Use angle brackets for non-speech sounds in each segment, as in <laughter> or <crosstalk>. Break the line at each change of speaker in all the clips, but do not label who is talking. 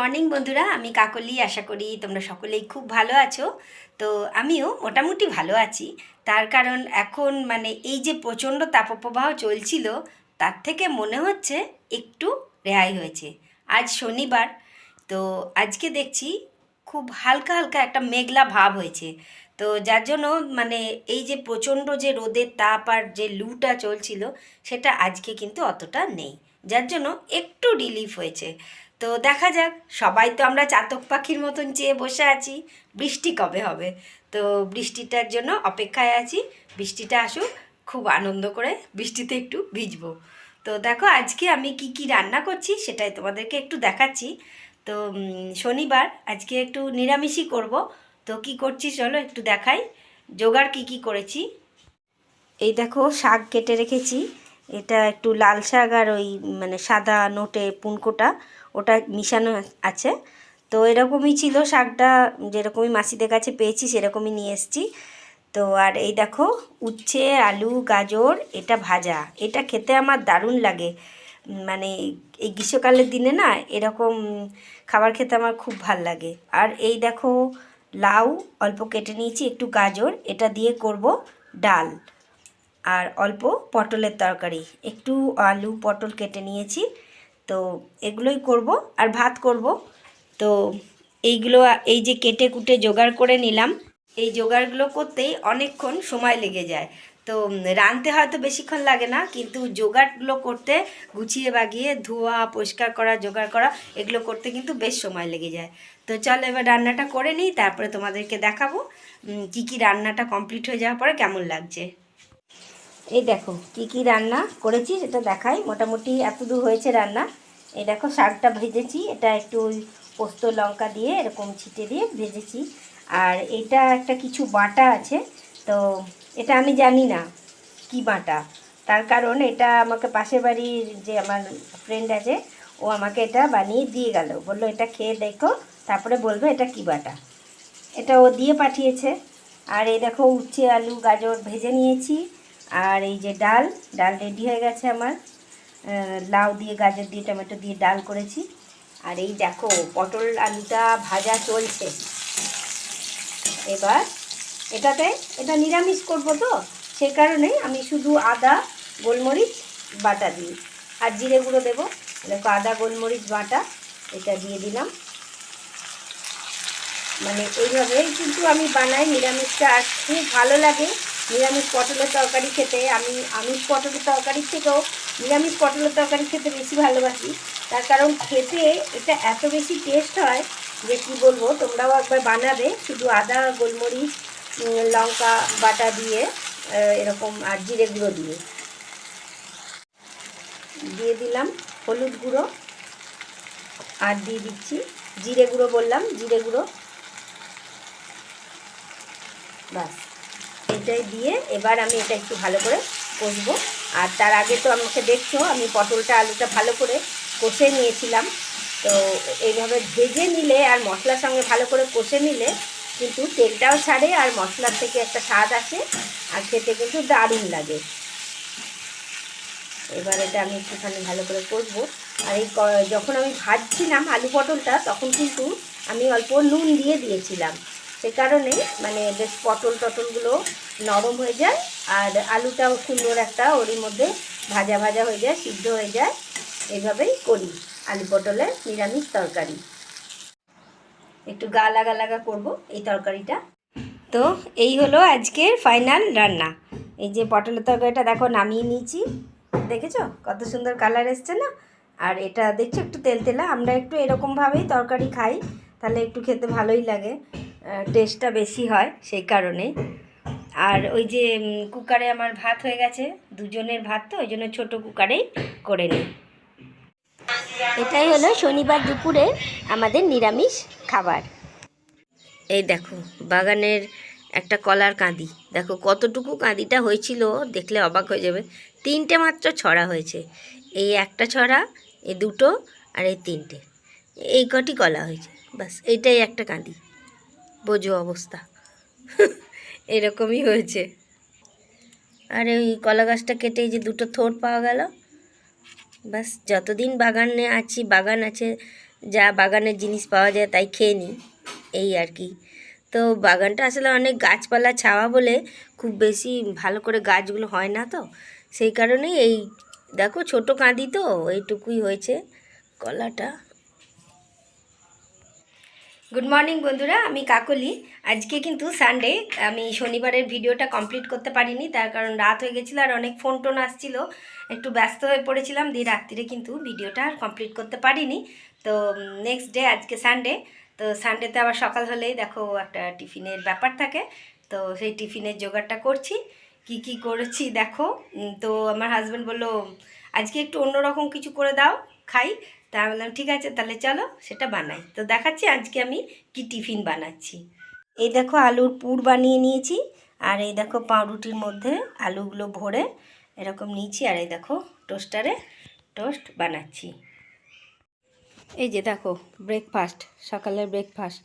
Morning বন্ধুরা, আমি কাকলি, আশা করি তোমরা সকলেই খুব ভালো আছো। তো আমিও মোটামুটি ভালো আছি। তার কারণ এখন মানে এই যে প্রচণ্ড তাপপ্রবাহ চলছিল, তার থেকে মনে হচ্ছে একটু রেহাই হয়েছে। আজ শনিবার, তো আজকে দেখছি খুব হালকা হালকা একটা মেঘলা ভাব হয়েছে। তো যার জন্য মানে এই যে প্রচণ্ড যে রোদের তাপ আর যে লুটা চলছিল, সেটা আজকে কিন্তু অতটা নেই। যার জন্য একটু রিলিফ হয়েছে। তো দেখা যাক, সবাই তো আমরা চাতক পাখির মতন চেয়ে বসে আছি, বৃষ্টি কবে হবে? তো বৃষ্টিটার জন্য অপেক্ষায় আছি, বৃষ্টিটা আসুক, খুব আনন্দ করে বৃষ্টিতে একটু ভিজবো। তো দেখো, আজকে আমি কি কি রান্না করছি সেটাই তোমাদেরকে একটু দেখাচ্ছি। তো শনিবার, আজকে একটু নিরামিষই করব। তো কি করছি চলো একটু দেখাই, জোগাড় কি কি করেছি? এই দেখো, শাক কেটে রেখেছি। এটা একটু লাল শাক আর ওই মানে সাদা নোটে পুনকোটা, ওটা মিশানো আছে। তো এরকমই ছিল শাকটা, যেরকমই মাসিদের কাছে পেয়েছি সেরকমই নিয়ে এসেছি। তো আর এই দেখো, উচ্ছে, আলু, গাজর, এটা ভাজা। এটা খেতে আমার দারুণ লাগে। মানে এই গ্রীষ্মকালের দিনে না, এরকম খাবার খেতে আমার খুব ভালো লাগে। আর এই দেখো, লাউ, অল্প কেটে নিয়েছি, একটু গাজর, এটা দিয়ে করব ডাল। আর অল্প পটলের তরকারি। একটু আলু, পটল কেটে নিয়েছি। তো এগুলোই করব আর ভাত করব। তো এইগুলো, এই যে কেটে কুটে জোগাড় করে নিলাম, এই জোগাড়গুলো করতেই অনেকক্ষণ সময় লেগে যায়। তো রাঁধতে হয়তো বেশিক্ষণ লাগে না, কিন্তু জোগাড়গুলো করতে, গুছিয়ে বাগিয়ে ধোয়া, পরিষ্কার করা, জোগাড় করা, এগুলো করতে কিন্তু বেশ সময় লেগে যায়। তো চল এবার রান্নাটা করে নিই, তারপরে তোমাদেরকে দেখাবো কি কি রান্নাটা কমপ্লিট হয়ে যাওয়ার পরে কেমন লাগছে। এই দেখো, কি কি রান্না করেছি সেটা দেখাই। মোটামুটি এতদূর হয়েছে রান্না। এই দেখো, শাকটা ভেজেছি। এটা একটু ওই পোস্ত লঙ্কা দিয়ে এরকম ছিটে দিয়ে ভেজেছি। আর এটা একটা কিছু বাটা আছে, তো এটা আমি জানি না কি বাটা। তার কারণ এটা আমাকে পাশের বাড়ির যে আমার ফ্রেন্ড আছে, ও আমাকে এটা বানিয়ে দিয়ে গেল। বলল, এটা খেয়ে দেখো, তারপরে বলবে এটা কি বাটা? এটা ও দিয়ে পাঠিয়েছে। আর এই দেখো, উচ্ছে, আলু, গাজর ভেজে নিয়েছি। আর এই যে ডাল ডাল রেডি হয়ে গেছে আমার। লাউ দিয়ে, গাজর দিয়ে, টমেটো দিয়ে ডাল করেছি। আর এই দেখো, পটল আলুটা ভাজা চলছে। এবার এটাতে, এটা নিরামিষ করব তো, সে কারণে আমি শুধু আদা, গোলমরিচ, বাটা দিই। আর জিরে গুঁড়ো দেবো। দেখো, আদা, গোলমরিচ, বাটা, এটা দিয়ে দিলাম। মানে এইভাবেই কিন্তু আমি বানাই, নিরামিষটা আর খুব ভালো লাগে। নিরামিষ পটলের তরকারি খেতে আমি আমিষ পটলের তরকারির থেকেও নিরামিষ পটলের তরকারি খেতে বেশি ভালোবাসি। তার কারণ খেতে এটা এত বেশি টেস্ট হয় যে কী বলব, তোমরাও একবার বানাবে। শুধু আদা, গোলমরিচ লঙ্কা, বাটা দিয়ে এরকম আর জিরে গুঁড়ো দিয়ে। দিয়ে দিলাম হলুদ গুঁড়ো। আর দিয়ে দিচ্ছি জিরে গুঁড়ো বললাম, জিরে গুঁড়ো। বাস এটাই দিয়ে এবার আমি এটা একটু ভালো করে কষবো। আর তার আগে তো আমাকে দেখছ, আমি পটলটা, আলুটা ভালো করে কষে নিয়েছিলাম। তো এইভাবে ভেজে নিলে আর মশলার সঙ্গে ভালো করে কষে নিলে কিন্তু তেলটাও ছাড়ে আর মশলার থেকে একটা স্বাদ আসে আর খেতে কিন্তু দারুণ লাগে। এবার এটা আমি একটুখানি ভালো করে কষবো। আর এই যখন আমি ভাজছিলাম আলু পটলটা, তখন কিন্তু আমি অল্প নুন দিয়ে দিয়েছিলাম। সে কারণে মানে বেশ পটল টটলগুলো নরম হয়ে যায় আর আলুটাও সুন্দর একটা ওরই মধ্যে ভাজা ভাজা হয়ে যায়, সিদ্ধ হয়ে যায়। এইভাবেই করি আলু পটলের নিরামিষ তরকারি। একটু গা লাগা লাগা করব এই তরকারিটা। তো এই হলো আজকের ফাইনাল রান্না। এই যে পটলের তরকারিটা দেখো নামিয়ে নিয়েছি। দেখেছ? কত সুন্দর কালার এসছে না? আর এটা দেখছ একটু তেল তেলা? আমরা একটু এরকমভাবেই তরকারি খাই, তাহলে একটু খেতে ভালোই লাগে। টেস্টটা বেশি হয় সেই কারণে আর ওই যে কুকারে আমার ভাত হয়ে গেছে, দুজনের ভাত তো, ওই জন্য ছোটো কুকারেই করে নিই। এটাই হলো শনিবার দুপুরে আমাদের নিরামিষ খাবার। এই দেখো, বাগানের একটা কলার কাঁদি। দেখো কতটুকু কাঁদিটা হয়েছিল, দেখলে অবাক হয়ে যাবে। তিনটে মাত্র ছড়া হয়েছে। এই একটা ছড়া, এই দুটো, আর এই তিনটে। এই কটি কলা হয়েছে বাস এইটাই একটা কাঁদি। বোঝো অবস্থা। এরকমই হয়েছে। আর ওই কলা গাছটা কেটে যে দুটো থোড় পাওয়া গেল। ব্যাস, যতদিন বাগানে আছি, বাগান আছে, যা বাগানের জিনিস পাওয়া যায় তাই খেয়ে নিই। এই আর কি। তো বাগানটা আসলে অনেক গাছপালা ছাওয়া বলে খুব বেশি ভালো করে গাছগুলো হয় না তো। সেই কারণেই এই, দেখো ছোট কাঁদি তো, এইটুকুই হয়েছে কলাটা। গুড মর্নিং বন্ধুরা, আমি কাকলি। আজকে কিন্তু সানডে আমি শনিবারের ভিডিওটা কমপ্লিট করতে পারিনি, তার কারণ রাত হয়ে গেছিল আর অনেক ফোন টোন আসছিল। একটু ব্যস্ত হয়ে পড়েছিলাম, দিয়ে রাত্রিরে কিন্তু ভিডিওটা আর কমপ্লিট করতে পারিনি। তো নেক্সট ডে আজকে সানডে তো সানডেতে আবার সকাল হলেই দেখো একটা টিফিনের ব্যাপার থাকে, তো সেই টিফিনের জোগাড়টা করছি। কি কি করেছি দেখো তো আমার হাজব্যান্ড বলল, আজকে একটু অন্যরকম কিছু করে দাও, খাই। তা বললাম, ঠিক আছে, তাহলে চলো সেটা বানাই। তো দেখাচ্ছি, আজকে আমি কি টিফিন বানাচ্ছি। এই দেখো আলুর পুর বানিয়ে নিয়েছি, আর এই দেখো পাউরুটির মধ্যে আলুগুলো ভরে এরকম নিয়েছি, আর এই দেখো টোস্টারে টোস্ট বানাচ্ছি। এই যে দেখো ব্রেকফাস্ট সকালের ব্রেকফাস্ট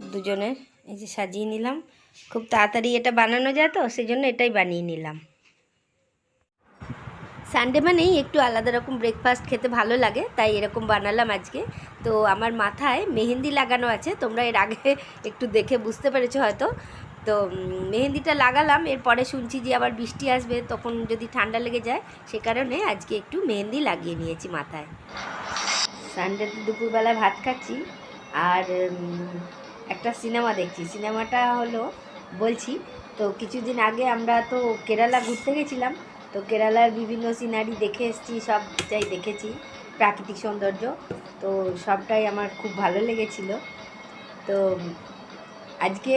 দুজনের, এই যে সাজিয়ে নিলাম। খুব তাড়াতাড়ি এটা বানানো যায় তো সেই জন্য এটাই বানিয়ে নিলাম। সানডে মানেই একটু আলাদা রকম ব্রেকফাস্ট খেতে ভালো লাগে, তাই এরকম বানালাম আজকে। তো আমার মাথায় মেহেন্দি লাগানো আছে, তোমরা এর আগে <laughs> একটু দেখে বুঝতে পেরেছ হয়তো। তো মেহেন্দিটা লাগালাম, এরপরে শুনছি যে আবার বৃষ্টি আসবে, তখন যদি ঠান্ডা লেগে যায়, সে কারণে আজকে একটু মেহেন্দি লাগিয়ে নিয়েছি মাথায়। সানডেতে দুপুরবেলা ভাত খাচ্ছি, আর একটা সিনেমা দেখছি। সিনেমাটা হলো, বলছি, তো কিছুদিন আগে আমরা তো কেরালা ঘুরতে গেছিলাম তো কেরালার বিভিন্ন সিনারি দেখে এসেছি সবটাই দেখেছি, প্রাকৃতিক সৌন্দর্য। তো সবটাই আমার খুব ভালো লেগেছিল। তো আজকে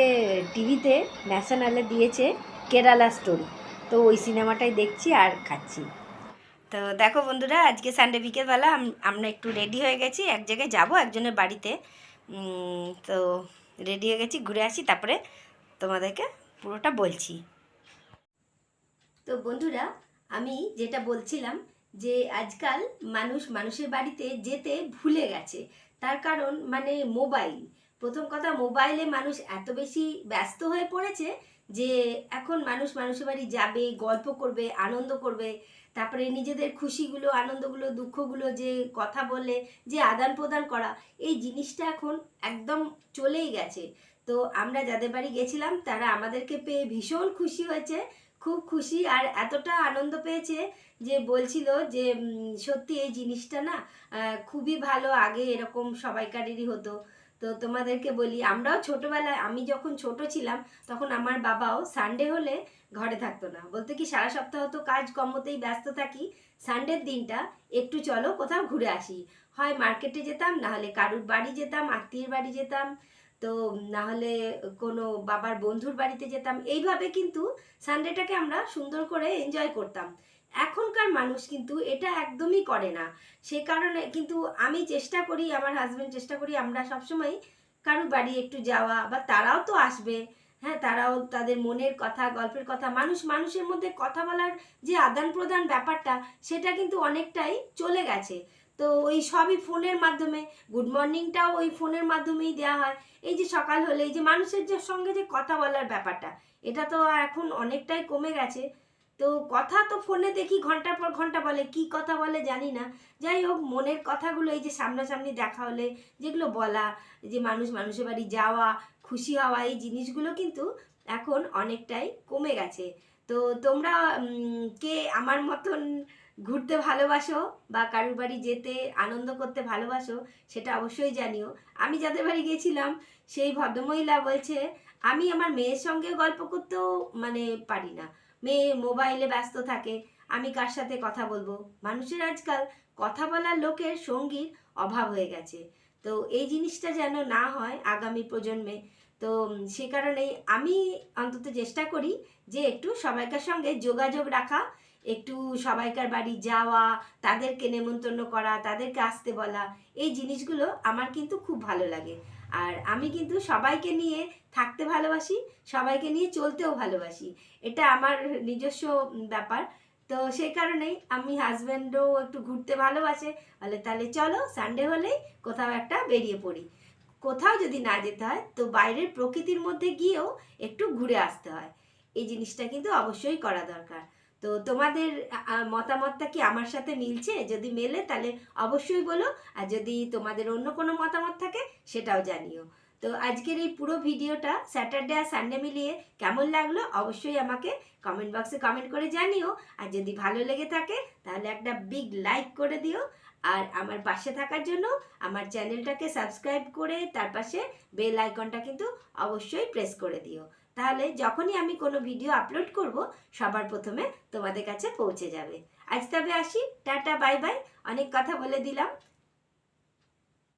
টিভিতে ন্যাশনালে দিয়েছে কেরালা স্টোরি তো ওই সিনেমাটাই দেখছি আর খাচ্ছি। তো দেখো বন্ধুরা, আজকে সানডে বিকেলবেলা আম- আমরা একটু রেডি হয়ে গেছি। এক জায়গায় যাব, একজনের বাড়িতে। তো রেডি হয়ে গেছি, ঘুরে আসি, তারপরে তোমাদেরকে পুরোটা বলছি। তো বন্ধুরা, আমি যেটা বলছিলাম যে আজকাল মানুষ মানুষের বাড়িতে যেতে ভুলে গেছে। তার কারণ মানে মোবাইল। প্রথম কথা, মোবাইলে মানুষ এত বেশি ব্যস্ত হয়ে পড়েছে যে এখন মানুষ মানুষের বাড়ি যাবে, গল্প করবে, আনন্দ করবে। তারপরে নিজেদের খুশিগুলো, আনন্দগুলো, দুঃখগুলো যে কথা বলে, যে আদান প্রদান করা, এই জিনিসটা এখন একদম চলেই গেছে। তো আমরা যাদের বাড়ি গেছিলাম, তারা আমাদেরকে পেয়ে ভীষণ খুশি হয়েছে। খুব খুশি আর এতটা আনন্দ পেয়েছে যে বলছিল যে সত্যি এই জিনিসটা না খুবই ভালো, আগে এরকম সবাইকারেরই হতো। তো তোমাদেরকে বলি, আমরাও ছোটবেলায়, আমি যখন ছোট ছিলাম, তখন আমার বাবাও সানডে হলে ঘরে থাকতো না। বলতে কি, সারা সপ্তাহ তো কাজ কর্মতেই ব্যস্ত থাকি। সানডের দিনটা একটু চলো, কোথাও ঘুরে আসি। হয় মার্কেটে যেতাম না হলে কারুর বাড়ি যেতাম, আত্মীয়ের বাড়ি যেতাম। তো না হলে কোনো বাবার বন্ধুর বাড়িতে যেতাম। এইভাবে কিন্তু সানডেটাকে আমরা সুন্দর করে এনজয় করতাম। এখনকার মানুষ কিন্তু এটা একদমই করে না। সে কারণে কিন্তু আমি চেষ্টা করি, আমার হাজব্যান্ড চেষ্টা করি আমরা সবসময় কারুর বাড়ি একটু যাওয়া বা তারাও তো আসবে। হ্যাঁ তারাও তাদের মনের কথা, গল্পের কথা, মানুষ, মানুষের মধ্যে কথা বলার যে আদান প্রদান ব্যাপারটা, সেটা কিন্তু অনেকটাই চলে গেছে। তো ওই সবই ফোনের মাধ্যমে গুড মর্নিংটাও ওই ফোনের মাধ্যমেই দেওয়া হয়। এই যে সকাল হলে, এই যে মানুষের যে সঙ্গে যে কথা বলার ব্যাপারটা, এটা তো এখন অনেকটাই কমে গেছে। তো কথা তো ফোনে দেখি ঘণ্টার পর ঘণ্টা বলে, কি কথা বলে জানি না। যাই হোক, মনের কথাগুলো এই যে সামনাসামনি দেখা হলে, যেগুলো বলা যে মানুষ মানুষের বাড়ি যাওয়া, খুশি হওয়া, এই জিনিসগুলো কিন্তু এখন অনেকটাই কমে গেছে। তো তোমরা কে আমার মতন ঘুরতে ভালোবাসো বা কারুর বাড়ি যেতে আনন্দ করতে ভালোবাসো সেটা অবশ্যই জানিও। আমি যাদের বাড়ি গেছিলাম সেই ভদ্রমহিলা বলছে, আমি আমার মেয়ের সঙ্গে গল্প করতেও মানে পারি না। মেয়ে মোবাইলে ব্যস্ত থাকে। আমি কার সাথে কথা বলব? মানুষের আজকাল কথা বলার লোকের সঙ্গীর অভাব হয়ে গেছে। তো এই জিনিসটা যেন না হয় আগামী প্রজন্মে। তো সে কারণেই আমি অন্তত চেষ্টা করি যে একটু সবাইকার সঙ্গে যোগাযোগ রাখা, একটু সবাইকার বাড়ি যাওয়া, তাদেরকে নেমন্তন্ন করা, তাদেরকে আসতে বলা, এই জিনিসগুলো আমার কিন্তু খুব ভালো লাগে। আর আমি কিন্তু সবাইকে নিয়ে থাকতে ভালোবাসি, সবাইকে নিয়ে চলতেও ভালোবাসি। এটা আমার নিজস্ব ব্যাপার। তো সেই কারণেই আমি হাজব্যান্ডও একটু ঘুরতে ভালোবাসে। বলে তাহলে চলো সানডে হলেই কোথাও একটা বেরিয়ে পড়ি। কোথাও যদি না যেতে হয়, তো বাইরের প্রকৃতির মধ্যে গিয়েও একটু ঘুরে আসতে হয়। এই জিনিসটা কিন্তু অবশ্যই করা দরকার। তো তোমাদের মতামতটা কি আমার সাথে মিলছে? যদি মেলে তাহলে অবশ্যই বলো, আর যদি তোমাদের অন্য কোনো মতামত থাকে সেটাও জানিও। তো আজকের এই পুরো ভিডিওটা স্যাটারডে আর সানডে মিলিয়ে কেমন লাগল অবশ্যই আমাকে কমেন্ট বক্সে কমেন্ট করে জানিও। আর যদি ভালো লেগে থাকে, তাহলে একটা বিগ লাইক করে দিও। আর আমার পাশে থাকার জন্য আমার চ্যানেলটাকে সাবস্ক্রাইব করে তার পাশে বেল আইকনটা কিন্তু অবশ্যই প্রেস করে দিও। তাহলে যখনই আমি কোনো ভিডিও আপলোড করব, সবার প্রথমে তোমাদের কাছে পৌঁছে যাবে। আজ তবে আসি, টাটা বাই বাই অনেক কথা বলে দিলাম।